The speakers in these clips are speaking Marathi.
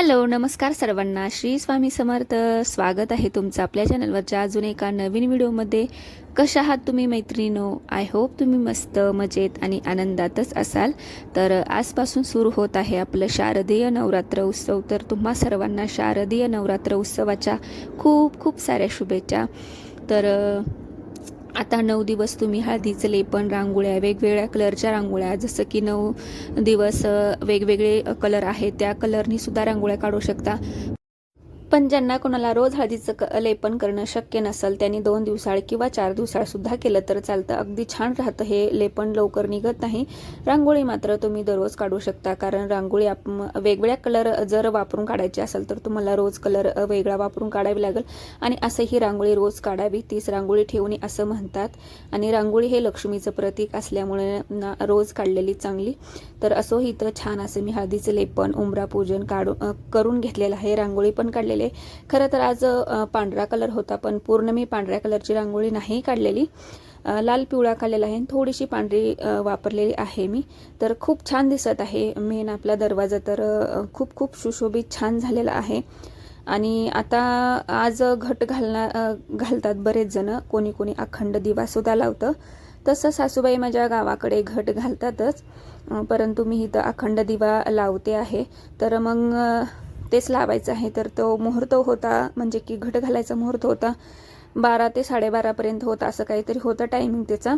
हॅलो नमस्कार सर्वांना. श्री स्वामी समर्थ. स्वागत आहे तुमचं आपल्या चॅनलवरच्या अजून एका नवीन व्हिडिओमध्ये. कशा आहात तुम्ही मैत्रिणीनो आय होप तुम्ही मस्त मजेत आणि आनंदातच असाल. तर आजपासून सुरू होत आहे आपलं शारदीय नवरात्र उत्सव. तर तुम्हा सर्वांना शारदीय नवरात्र उत्सवाच्या खूप खूप साऱ्या शुभेच्छा. तर आता नऊ दिवस तुम्ही हळदीचं लेपन रांगोळ्या वेगवेगळ्या कलरच्या रांगोळ्या जसं की नऊ दिवस वेगवेगळे कलर आहेत. त्या कलरनी सुद्धा रांगोळ्या काढू शकता. पण ज्यांना कोणाला रोज हळदीचं क लेपन करणं शक्य नसेल त्यांनी दोन दिवसाळ किंवा चार दिवसाळसुद्धा केलं तर चालतं. अगदी छान राहतं हे लेपन लवकर निघत नाही. रांगोळी मात्र तुम्ही दररोज काढू शकता कारण रांगोळी आप वेगवेगळ्या कलर जर वापरून काढायची असेल तर तुम्हाला रोज कलर वेगळा वापरून काढावी लागेल. आणि असं ही रांगोळी रोज काढावी तीच रांगोळी ठेवणे असं म्हणतात. आणि रांगोळी हे लक्ष्मीचं प्रतीक असल्यामुळे ना रोज काढलेली चांगली. तर असो इथं छान असं मी हळदीचं लेपन उमरा पूजन काढून करून घेतलेलं आहे. रांगोळी पण काढलेली केले खरं तर आज पांढरा कलर होता पण पूर्ण मी पांढऱ्या कलरची रांगोळी नाही काढलेली. लाल पिवळा काढलेला आहे आणि थोडीशी पांढरी वापरलेली आहे मी. तर खूप छान दिसत आहे. मेन आपला दरवाजा तर खूप खूप सुशोभित छान झालेला आहे. आणि आता आज घट घालणार घालतात बरेच जण. कोणी कोणी अखंड दिवासुद्धा लावतं. तसं सासूबाई माझ्या गावाकडे घट घालतातच. परंतु मी इथं अखंड दिवा लावते आहे. तर मग तेच लावायचं आहे. तर तो मुहूर्त होता म्हणजे की घट घालायचा मुहूर्त होता बारा ते साडेबारापर्यंत होता असं काहीतरी होतं टायमिंग त्याचा.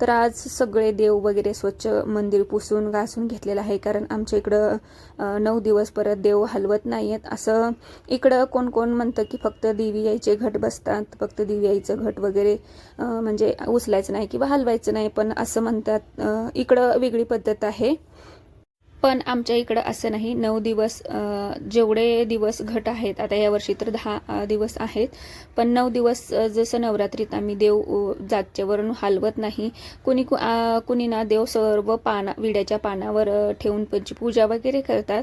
तर आज सगळे देव वगैरे स्वच्छ मंदिर पुसून घासून घेतलेलं आहे. कारण आमच्या इकडं नऊ दिवस परत देव हलवत नाही आहेत असं इकडं कोण कोण म्हणतं की फक्त देवी यायचे घट बसतात फक्त देवी यायचं घट वगैरे म्हणजे उचलायचं नाही किंवा हलवायचं नाही. पण असं म्हणतात इकडं वेगळी पद्धत आहे. पण आमच्या इकडं असं नाही. नऊ दिवस जेवढे दिवस घट आहेत आता यावर्षी तर दहा दिवस आहेत. पण नऊ दिवस जसं नवरात्रीत आम्ही देव जागच्यावरून हलवत नाही कुणी कु- कुणी ना देव सर्व पाना विड्याच्या पानावर ठेवून त्यांची पूजा वगैरे करतात.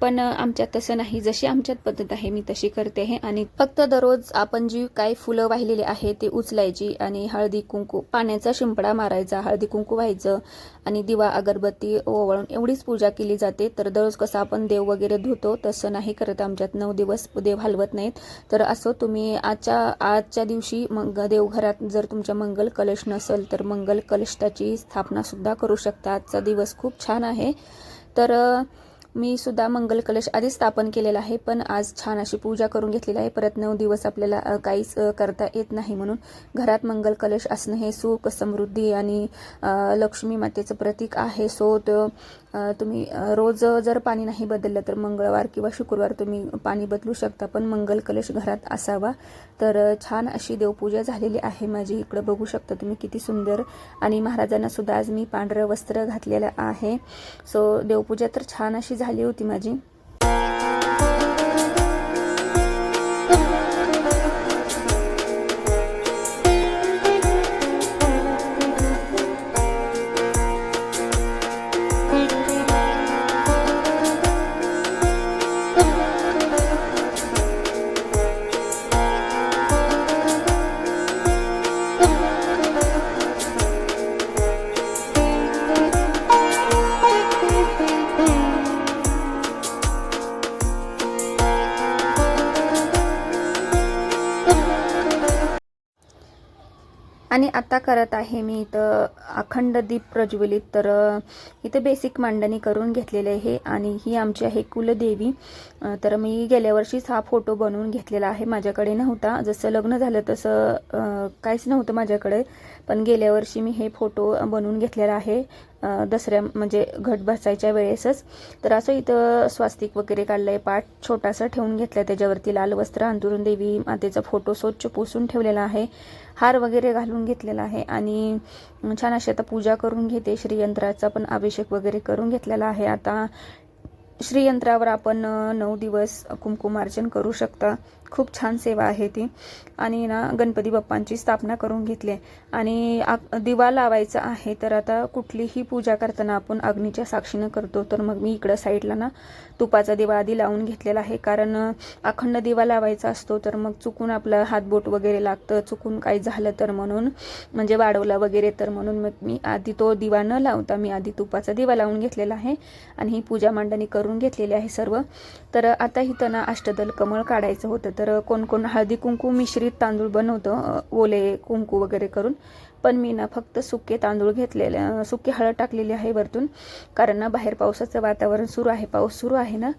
पण आमच्यात तसं नाही. जशी आमच्यात पद्धत आहे मी तशी करते आहे. आणि फक्त दररोज आपण जी काही फुलं वाहिलेली आहे ती उचलायची आणि हळदी कुंकू पाण्याचा शिंपडा मारायचा हळदी कुंकू व्हायचं आणि दिवा अगरबत्ती ओवाळून एवढीच पूजा केली जाते. तर दररोज कसं आपण देव वगैरे धुतो तसं नाही करत आमच्यात. नऊ दिवस देव हलवत नाहीत. तर असं तुम्ही आजच्या आजच्या दिवशी मग देवघरात जर तुमच्या मंगल कलश नसेल तर मंगल कलशाची स्थापना करू शकता. आजचा दिवस खूप छान आहे. तर मी सुद्धा मंगल कलश आधी स्थापन केलेला आहे पण आज छान अशी पूजा करून घेतलेली आहे. परत नऊ दिवस आपल्याला काहीच करता येत नाही म्हणून घरात मंगल कलश असणं हे सुख समृद्धी आणि लक्ष्मी मातेचं प्रतीक आहे. सो त तुम्ही रोज जर पाणी नाही बदललं तर मंगळवार किंवा शुक्रवार तुम्ही पाणी बदलू शकता पण मंगल कलश घरात असावा. तर छान अशी देवपूजा झालेली आहे माझी. इकडं बघू शकता तुम्ही किती सुंदर आणि महाराजांना सुद्धा आज मी पांढरं वस्त्र घातलेलं आहे. सो देवपूजा तर छान अशी झाली होती माझी आणि आता करत आहे मी इथं अखंड दीप प्रज्वलित. तर इथं बेसिक मांडणी करून घेतलेले आहे आणि ही आमची आहे कुलदेवी. तर मी गेल्या वर्षीच हा फोटो बनवून घेतलेला आहे. माझ्याकडे नव्हता. जसं लग्न झालं तसं काहीच नव्हतं माझ्याकडे. पण गेल्या वर्षी मी हे फोटो बनवून घेतलेला आहे दसऱ्या म्हणजे घट बसायच्या वेळेसच. तर असं इथं स्वास्तिक वगैरे काढलंय पाठ छोटासा ठेवून घेतलाय. त्याच्यावरती लाल वस्त्र अंतरून देवी मातेचा फोटो स्वच्छ पुसून ठेवलेला आहे. हार वगैरे घालून घेतलेला आहे. आणि छान अशी आता पूजा करून घेते. श्रीयंत्राचा पण अभिषेक वगैरे करून घेतलेला आहे. आता श्रीयंत्रावर आपण नऊ दिवस कुंकुमार्चन करू शकता. खूप छान सेवा आहे ती. आणि ना गणपती बाप्पांची स्थापना करून घेतली आहे. आणि आ- दिवा लावायचा आहे तर आता कुठलीही पूजा करताना आपण अग्नीच्या साक्षीनं करतो. तर मग मी इकडं साईडला ना तुपाचा दिवा आधी लावून घेतलेला आहे. कारण अखंड दिवा लावायचा असतो तर मग चुकून आपलं हातबोट वगैरे लागतं. चुकून काही झालं तर म्हणून म्हणजे वाढवला वगैरे तर म्हणून मग मी आधी तो दिवा न लावता मी आधी तुपाचा दिवा लावून घेतलेला आहे. आणि ही पूजा मांडणी करून करून घेतलेले आहे सर्व. तर आता इथं ना अष्टदल कमळ काढायचं होतं. तर कोण कोण हळदी कुंकू मिश्रित तांदूळ बनवतं ओले कुंकू वगैरे करून. पण मी ना फक्त सुके तांदूळ घेतलेले सुके हळद टाकलेली आहे वरतून. कारण ना बाहेर पावसाचं वातावरण सुरू आहे पाऊस सुरू आहे ना.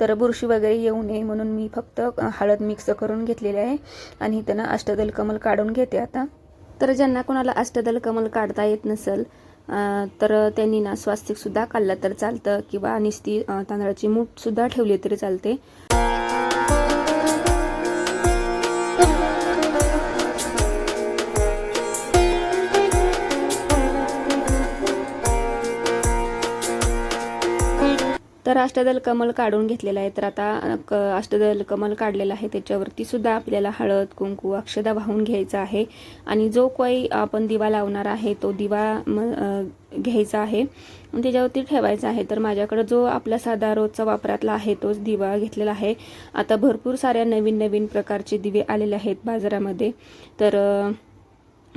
तर बुरशी वगैरे येऊ नये म्हणून मी फक्त हळद मिक्स करून घेतलेली आहे. आणि इथं ना अष्टदल कमल काढून घेते आता. तर ज्यांना कोणाला अष्टदल कमल काढता येत नसेल तर त्यांनी ना स्वास्तिकसुद्धा काढलं तर चालतं किंवा निस्ती तांदळाची मूठसुद्धा ठेवली तरी चालते. तर अष्टदल कमल काढून घेतलेला आहे. तर आता क अष्टदल कमल काढलेला आहे. त्याच्यावरती सुद्धा आपल्याला हळद कुंकू अक्षदा वाहून घ्यायचा आहे. आणि जो काही आपण दिवा लावणार आहे तो दिवा म घ्यायचा आहे. आणि त्याच्यावरती ठेवायचा आहे. तर माझ्याकडं जो आपला साधा रोजचा वापरातला आहे तोच दिवा घेतलेला आहे. आता भरपूर साऱ्या नवीन नवीन प्रकारचे दिवे आलेले आहेत बाजारामध्ये. तर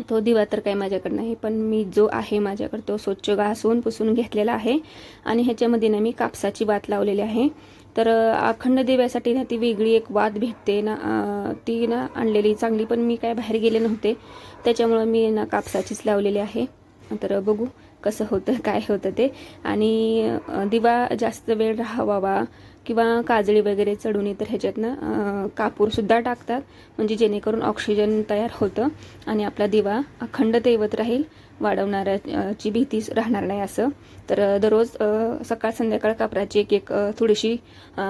तो दिवा तर काही माझ्याकडे नाही पण मी जो आहे माझ्याकडे तो स्वच्छ घासून पुसून घेतलेला आहे. आणि ह्याच्यामध्ये ना मी कापसाची वात लावलेली आहे. तर अखंड दिव्यासाठी ना ती वेगळी एक वात भेटते ना ती ना आणलेली चांगली पण मी काय बाहेर गेले नव्हते. त्याच्यामुळं मी ना कापसाचीच लावलेली आहे. तर बघू कसं होतं काय होतं ते. आणि दिवा जास्त वेळ राहावा किंवा काजळी वगैरे चढून तर ह्याच्यातनं कापूरसुद्धा टाकतात. म्हणजे जेणेकरून ऑक्सिजन तयार होतं आणि आपला दिवा अखंड तेवत राहील वाढवणाऱ्याची भीती राहणार नाही असं. तर दररोज सकाळ संध्याकाळ कापराची एक एक थोडीशी अ,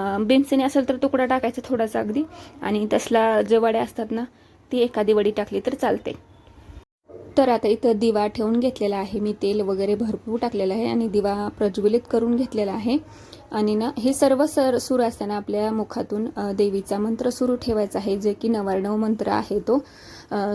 असेल तर तुकडा टाकायचा थोडासा अगदी. आणि तसला जे वड्या असतात ना ती एखादी वडी टाकली तर चालते. तर आता इथं दिवा ठेवून घेतलेला आहे. मी तेल वगैरे भरपूर टाकलेलं आहे आणि दिवा प्रज्वलित करून घेतलेला आहे. आणि ना हे सर्व सर सुरू असताना आपल्या मुखातून देवीचा मंत्र सुरू ठेवायचा आहे जे की नवार्णव मंत्र आहे तो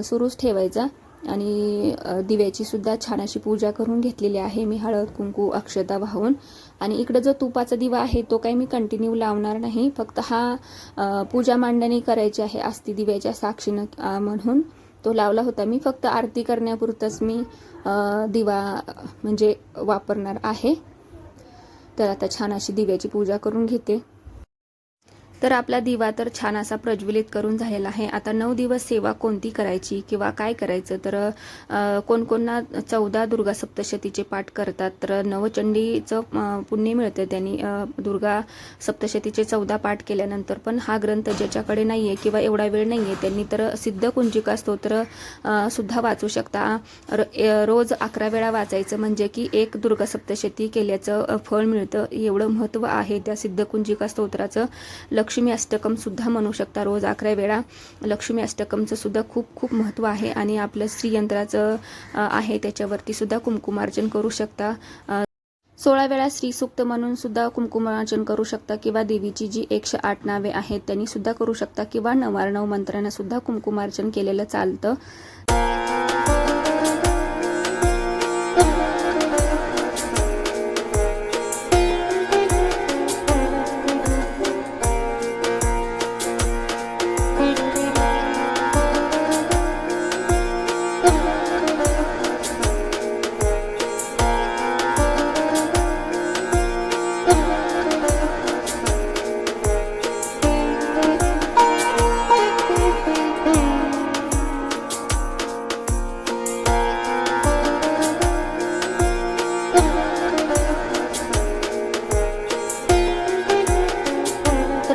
सुरूच ठेवायचा. आणि दिव्याची सुद्धा छान अशी पूजा करून घेतलेली आहे. मी हळद कुंकू अक्षता वाहून. आणि इकडं जो तुपाचा दिवा आहे तो काही मी कंटिन्यू लावणार नाही. फक्त हा पूजा मांडणी करायची आहे आस्ती दिव्याच्या साक्षीनं म्हणून. तो लावला होता मी. फक्त आरती करण्यापुरतंच मी दिवा म्हणजे वापरणार आहे. तर आता छान अशी दिव्याची पूजा करून घेते. तर आपला दिवा तर छान असा प्रज्वलित करून झालेला आहे. आता नऊ दिवस सेवा कोणती करायची किंवा काय करायचं? तर कोणकोणना चौदा दुर्गा सप्तशतीचे पाठ करतात. तर नवचंडीचं पुण्य मिळतं त्यांनी. दुर्गा सप्तशतीचे चौदा पाठ केल्यानंतर पण हा ग्रंथ ज्याच्याकडे नाही आहे किंवा एवढा वेळ नाही आहे त्यांनी तर सिद्ध कुंजिका स्तोत्र सुद्धा वाचू शकता. र- रोज अकरा वेळा वाचायचं म्हणजे की एक दुर्गा सप्तशती केल्याचं फळ मिळतं. एवढं महत्त्व आहे त्या सिद्ध कुंजिका स्तोत्राचं. लक्ष्मी अष्टकमसुद्धा म्हणू शकता. रोज अकरा वेळा लक्ष्मी अष्टकमचं सुद्धा खूप खूप महत्त्व आहे आणि आपलं श्रीयंत्राचं आहे. त्याच्यावरती सुद्धा करू शकता. सोळा वेळा श्रीसूक्त म्हणून सुद्धा कुंकुमार्चन करू शकता किंवा देवीची जी एकशे आठ नावे आहेत त्यांनी सुद्धा करू शकता किंवा नवार नऊ मंत्र्यांना सुद्धा कुंकुमार्चन केलेलं चालतं.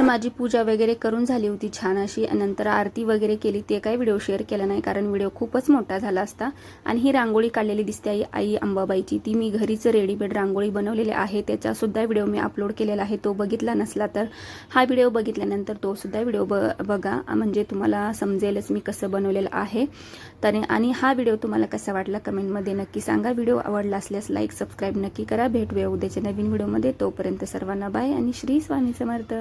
माझी पूजा वगैरे करून झाली होती छान अशी. नंतर आरती वगैरे केली ते काही व्हिडिओ शेअर केला नाही कारण व्हिडिओ खूपच मोठा झाला असता. आणि ही रांगोळी काढलेली दिसते आई आई अंबाबाईची. ती मी घरीच रेडीमेड रांगोळी बनवलेली आहे. त्याचासुद्धा व्हिडिओ मी अपलोड केलेला आहे. तो बघितला नसला तर हा व्हिडिओ बघितल्यानंतर तो सुद्धा व्हिडिओ ब बघा. म्हणजे तुम्हाला समजेलच मी कसं बनवलेलं आहे. तर आणि हा व्हिडिओ तुम्हाला कसा वाटला कमेंटमध्ये नक्की सांगा. व्हिडिओ आवडला असल्यास लाईक सबस्क्राईब नक्की करा. भेटूया उद्याच्या नवीन व्हिडिओमध्ये. तोपर्यंत सर्वांना बाय आणि श्री स्वामी समर्थ.